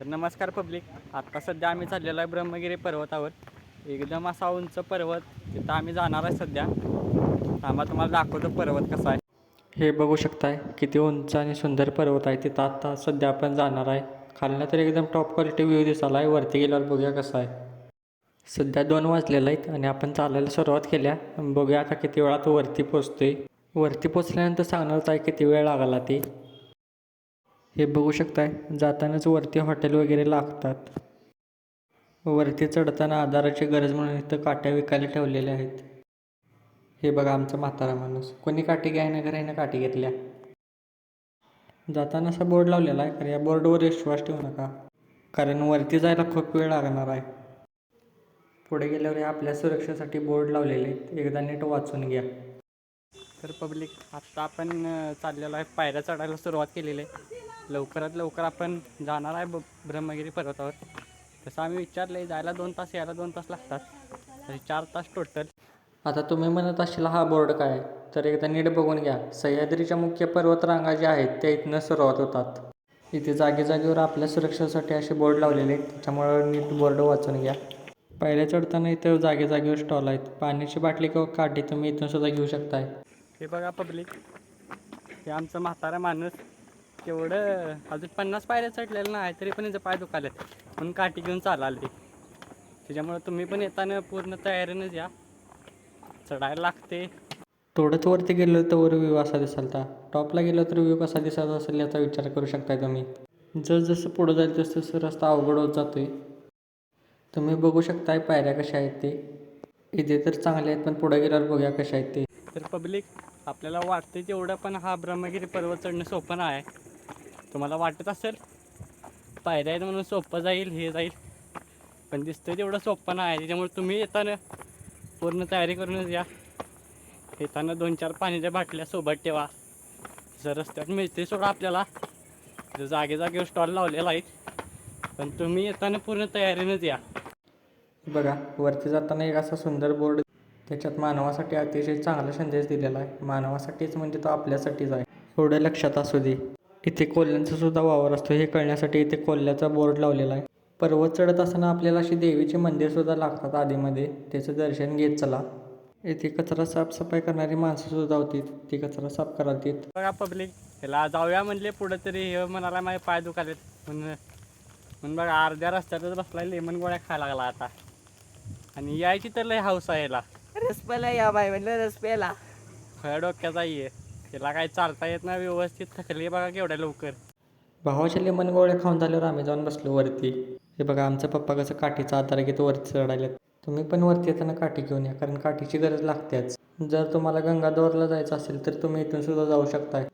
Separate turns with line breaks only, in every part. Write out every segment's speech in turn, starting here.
तर नमस्कार पब्लिक. आत्ता सध्या आम्ही चाललेलो आहे ब्रह्मगिरी पर्वतावर. एकदम असा उंच पर्वत तिथं आम्ही जाणार आहे सध्या. आम्हाला तुम्हाला दाखवतो पर्वत कसा आहे. हे बघू शकताय किती उंच आणि सुंदर पर्वत आहे तिथं. आत्ता सध्या आपण जाणार आहे. खालनं तर एकदम टॉप क्वालिटी व्ह्यू दिसाला आहे. वरती गेल्यावर बघूया कसा आहे. सध्या दोन वाजलेलं आहेत आणि आपण चालायला सुरुवात केल्या. बघूया आता किती वेळात वरती पोचतोय. वरती पोचल्यानंतर सांगणारच आहे किती वेळ लागला ते. हे बघू शकताय जातानाच वरती हॉटेल वगैरे लागतात. वरती चढताना आधाराची गरज म्हणून इथं काट्या विकायला ठेवलेल्या आहेत. हे बघा आमचा म्हातारा माणूस. कोणी काठी घ्याय ना घराईनं काठी घेतल्या? जाताना असा बोर्ड लावलेला आहे कारण या बोर्डवर विश्वास ठेवू नका. कारण वरती जायला खूप वेळ लागणार आहे. पुढे गेल्यावर हे आपल्या सुरक्षेसाठी बोर्ड लावलेले आहेत. एकदा नीट वाचून घ्या. तर पब्लिक आत्ता आपण चाललेलो आहे. पायऱ्या चढायला सुरुवात केलेली आहे. लवकरात लवकर आपण जाणार आहे ब ब्रह्मगिरी पर्वतावर. तसं आम्ही विचारले जायला दोन तास यायला दोन तास लागतात. तरी चार तास टोटल आता तुम्ही म्हणत असाल हा बोर्ड काय? आहे? तर एकदा नीट बघून घ्या. सह्याद्रीच्या मुख्य पर्वतरांगा ज्या आहेत त्या इथनं सुरुवात होतात. इथे जागे जागेवर आपल्या सुरक्षेसाठी असे बोर्ड लावलेले आहेत. त्याच्यामुळे नीट बोर्ड वाचून घ्या. पायऱ्या चढताना इथं जागे जागेवर स्टॉल आहेत. पाण्याची बाटली किंवा काठी तुम्ही इथून सुद्धा घेऊ शकताय. हे बघा पब्लिक हे आमचं म्हातारा माणूस. तेवढं अजून पन्नास पायऱ्या चढलेलं नाही तरी पण याचं पाय दुखालेत. म्हणून काठी घेऊन चालाले. त्याच्यामुळे तुम्ही पण येताना पूर्ण तयारीनंच या चढायला लागते. थोडंच वरती गेलो तर वर व्ह्यू असा दिसालता. टॉपला गेलो तर व्ह्यू कसा दिसत असेल याचा विचार करू शकताय तुम्ही. जसजसं पुढं जाईल तसं तसं रस्ता अवघड होत जातोय. तुम्ही बघू शकताय पायऱ्या कशा आहेत ते. इथे तर चांगले आहेत पण पुढे गेल्यावर बघूया कशा आहेत ते. तर पब्लिक आपल्याला वाटते तेवढं पण हा ब्रह्मगिरी पर्वत चढणं सोपं नाही. आहे तुम्हाला वाटत असेल पायऱ्या आहेत म्हणून सोपं जाईल हे जाईल. पण दिसतं तेवढं सोपं नाही आहे त्याच्यामुळे तुम्ही येताना पूर्ण तयारी करूनच या. येताना दोन चार पाण्याच्या बाटल्या सोबत ठेवा. जर रस्त्यात मिळते सोडा आपल्याला. जर जागे जागेवर स्टॉल लावलेला आहे. पण तुम्ही येताना पूर्ण तयारीनंच या. बघा वरती जाताना एक असा सुंदर बोर्ड त्याच्यात मानवासाठी अतिशय चांगला संदेश दिलेला आहे. मानवासाठीच म्हणजे तो आपल्यासाठीच आहे. एवढं लक्षात असू दे. इथे कोल्ह्यांचा सुद्धा वावर असतो. हे कळण्यासाठी इथे कोल्ह्याचा बोर्ड लावलेला आहे. पर्वत चढत असताना आपल्याला अशी देवीचे मंदिर सुद्धा लागतात आधीमध्ये. त्याचं दर्शन घेत चला. इथे कचरा साफसफाई करणारी माणसं सुद्धा होती. ती कचरा साफ करातील. बघा पब्लिक ह्याला जाऊया म्हणले पुढे तरी हे म्हणाला माझे पाय दुखालेत. म्हणून म्हणून बघा अर्ध्या रस्त्यातच बसलाय लेमन गोळ्या खायला लागला आता. आणि यायची तर लय हाऊस आहे याला.
रस प्याला या बाई म्हणलं रस प्याला
खऱ्या डोक्याचा ये त्याला काही चालता येत नाही व्यवस्थित थकली बघा केवढ्या लवकर. भावाच्या लेमन गोळ्या खाऊन झाल्यावर आम्ही जाऊन बसलो वरती. हे बघा आमचा पप्पा कसं काठीचा आधार घेतो वरती चढायला तुम्ही पण वरती येताना काठी घेऊन या कारण काठीची गरज लागतेच. जर तुम्हाला गंगाधरला जायचं असेल तर तुम्ही इथून सुद्धा जाऊ शकताय.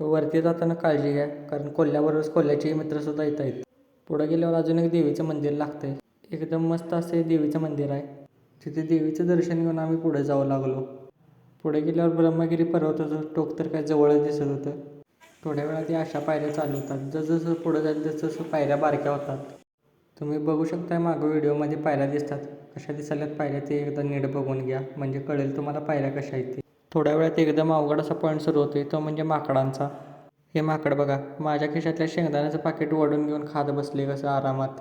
वरती जाताना काळजी घ्या कारण कोल्ह्याबरोबर कोल्ह्याचे मित्रसुद्धा येत आहेत. पुढे गेल्यावर अजून एक देवीचं मंदिर लागतंय. एकदम मस्त असे देवीचं मंदिर आहे. तिथे देवीचं दर्शन घेऊन आम्ही पुढे जाऊ लागलो. पुढे गेल्यावर ब्रह्मगिरी पर्वताचं टोक तर काय जवळच दिसत होतं. थोड्या वेळात या अशा पायऱ्या चालू होतात. जसजसं पुढे जाईल तसं पायऱ्या बारक्या होतात. तुम्ही बघू शकताय मागं व्हिडिओमध्ये पायऱ्या दिसतात. कशा दिसाल्यात पायऱ्या ते एकदा नीट बघून घ्या. म्हणजे कळेल तुम्हाला पायऱ्या कशा आहेत ते. थोड्या वेळात एकदम अवघड असा पॉईंट सुरू होतोय. तो म्हणजे माकडांचा. हे माकड बघा. माझ्या खिशातल्या शेंगदाण्याचं पाकिट ओढून घेऊन खात बसले कसं आरामात.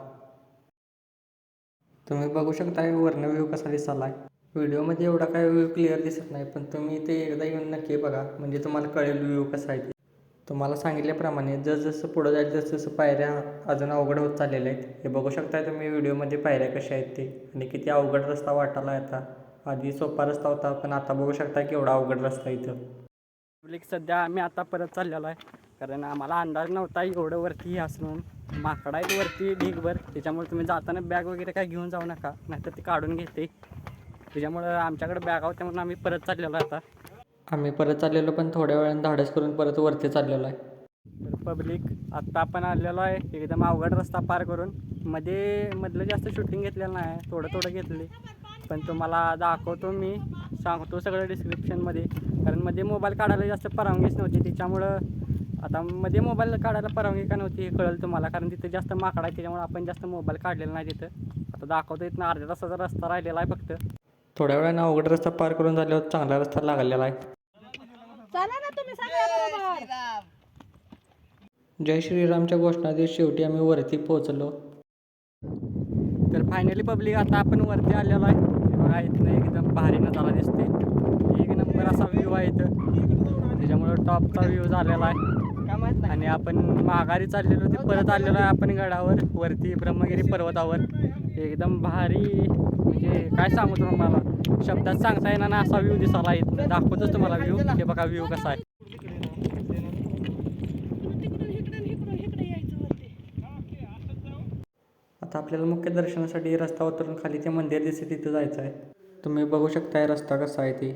तुम्ही बघू शकता वर्ण व्ह्यू कसा दिसाला आहे व्हिडिओमध्ये एवढा काय व्ह्यू क्लिअर दिसत नाही पण तुम्ही ते एकदा येऊन नक्की बघा. म्हणजे तुम्हाला कळेल व्ह्यू कसा आहे ते. तुम्हाला सांगितल्याप्रमाणे जसजसं पुढं जाईल तसं पायऱ्या अजून अवघड होत चाललेल्या आहेत. हे बघू शकता तुम्ही व्हिडिओमध्ये पायऱ्या कशा आहेत ते. आणि किती अवघड रस्ता वाटायला आता. आधी सोपा रस्ता होता पण आता बघू शकता की एवढा अवघड रस्ता इथं. पब्लिक सध्या आम्ही आता परत चाललेलो आहे. कारण आम्हाला अंदाज नव्हता एवढं वरती असून. माकडा आहेत वरती ढीगभर. त्याच्यामुळे तुम्ही जाताना बॅग वगैरे काय घेऊन जाऊ नका. नाहीतर ते काढून घेते. त्याच्यामुळं आमच्याकडे बॅग होत्या म्हणून आम्ही परत चाललेलो आहे आता. आम्ही परत चाललेलो पण थोड्या वेळानं धाडस करून परत वरती चाललेलो आहे. तर पब्लिक आत्ता आपण आलेलो आहे एकदम अवघड रस्ता पार करून. मध्ये मधलं जास्त शूटिंग घेतलेलं नाही थोडं थोडं घेतले. पण तुम्हाला दाखवतो मी सांगतो सगळं डिस्क्रिप्शनमध्ये कारण मध्ये मोबाईल काढायला जास्त परवानगीच नव्हती त्याच्यामुळं आता मध्ये मोबाईल काढायला परवानगी का नव्हती हे कळेल तुम्हाला. कारण तिथे जास्त माकडा आहे त्याच्यामुळे आपण जास्त मोबाईल काढलेला नाही तिथं. आता दाखवतो इथनं अर्ध्या तासाचा रस्ता राहिलेला आहे फक्त. थोड्या वेळानं अवघड रस्ता पार करून झाल्यावर चांगला रस्ता लागलेला आहे. जय श्रीरामच्या घोषणा देत शेवटी आम्ही वरती पोहोचलो. तर फायनली पब्लिक आता आपण वरती आलेलो आहे. बघा इथनं एकदम भारी नजारा दिसते एक नंबर असा व्ह्यू आहे इथं. त्याच्यामुळं टॉपचा व्ह्यू झालेला आहे. आणि आपण माघारी चाललेलो ते परत आलेलो आहे आपण गडावर वरती ब्रह्मगिरी पर्वतावर. एकदम भारी म्हणजे काय सांगू तुम्हाला शब्दात सांगता येणार ना असा व्ह्यू दिसायला येत दाखवतोच तुम्हाला व्ह्यू हे बघा व्ह्यू कसा आहे. आता आपल्याला मुख्य दर्शनासाठी रस्ता उतरून खाली ते मंदिर दिसते तिथं जायचं आहे तुम्ही बघू शकताय रस्ता कसा आहे ते.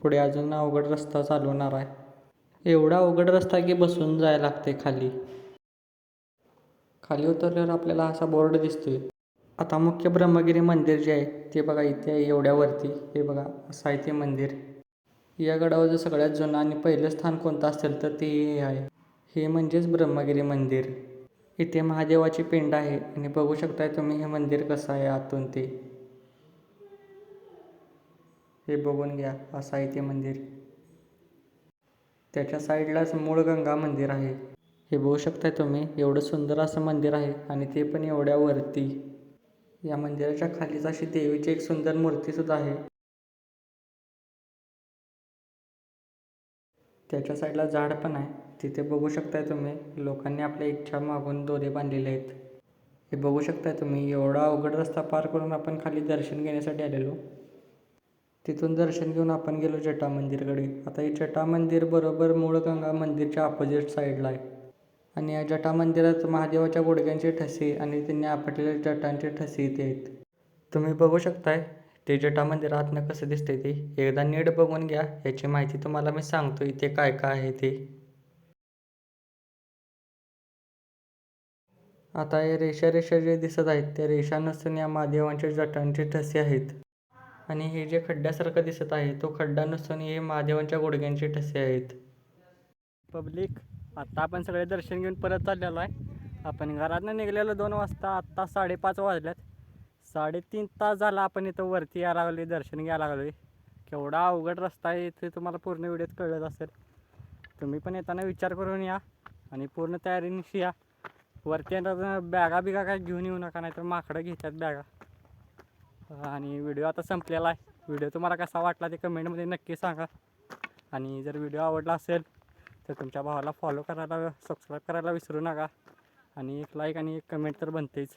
पुढे अजून अवघड रस्ता चालवणार आहे. एवढा अवघड रस्ता की बसून जायला लागते खाली. खाली उतरल्यावर आपल्याला असा बोर्ड दिसतोय. आता मुख्य ब्रह्मगिरी मंदिर जे आहे ते बघा इथे आहे एवढ्यावरती हे बघा असं आहे ते मंदिर. या गडावर जर सगळ्यात जुनं आणि पहिलं स्थान कोणतं असेल तर ते हे आहे. हे म्हणजेच ब्रह्मगिरी मंदिर. इथे महादेवाची पिंड आहे आणि बघू शकताय तुम्ही हे मंदिर कसं आहे आतून ते. हे बघून घ्या असं आहे ते मंदिर. त्याच्या साईडलाच मूळ गंगा मंदिर आहे. हे बघू शकताय तुम्ही एवढं सुंदर असं मंदिर आहे आणि ते पण एवढ्या वरती. या मंदिराच्या खालीच अशी देवीची एक सुंदर मूर्ती सुद्धा आहे. त्याच्या साईडला झाड पण आहे. तिथे बघू शकताय तुम्ही लोकांनी आपल्या इच्छा मागून दोरे बांधलेले आहेत. हे बघू शकताय तुम्ही एवढा अवघड रस्ता पार करून आपण खाली दर्शन घेण्यासाठी आलेलो. तिथून दर्शन घेऊन आपण गेलो जटा मंदिरकडे. आता हे जटा मंदिर बरोबर मूळ गंगा मंदिरच्या अपोजिट साईडला आहे. आणि या जटा मंदिरात महादेवाच्या गुडघ्यांचे ठसे आणि त्यांनी आपटलेल्या जटांचे ठसे इथे आहेत. तुम्ही बघू शकताय ते जटा मंदिर आतनं कसं दिसतंय ते. एकदा नीट बघून घ्या याची माहिती तुम्हाला मी सांगतो इथे काय काय आहे ते. आता हे रेषा रेषा जे दिसत आहेत त्या रेषा नसून या महादेवांच्या जटांचे ठसे आहेत. आणि हे जे खड्ड्यासारखं दिसत आहे तो खड्डा नसून हे महादेवांच्या गुडघ्यांचे ठसे आहेत. पब्लिक आत्ता आपण सगळे दर्शन घेऊन परत चाललेलो आहे. आपण घरातनं निघलेलो दोन वाजता आत्ता साडेपाच वाजल्यात. साडेतीन तास झाला आपण इथं वरती यायला लागलो दर्शन घ्यायला लागलो केवढा अवघड रस्ता आहे इथे तुम्हाला पूर्ण व्हिडिओत कळत असेल. तुम्ही पण येताना विचार करून या आणि पूर्ण तयारीनिशी या. वरती बॅगा बिगा काय घेऊन येऊ नका नाहीतर माकडं घेतात बॅगा. आणि व्हिडिओ आता संपलेला आहे. व्हिडिओ तुम्हाला कसा वाटला ते कमेंटमध्ये नक्की सांगा. आणि जर व्हिडिओ आवडला असेल तर तुमच्या भावाला फॉलो करायला सबस्क्राईब करायला विसरू नका. आणि एक लाईक आणि एक कमेंट तर बनतेच.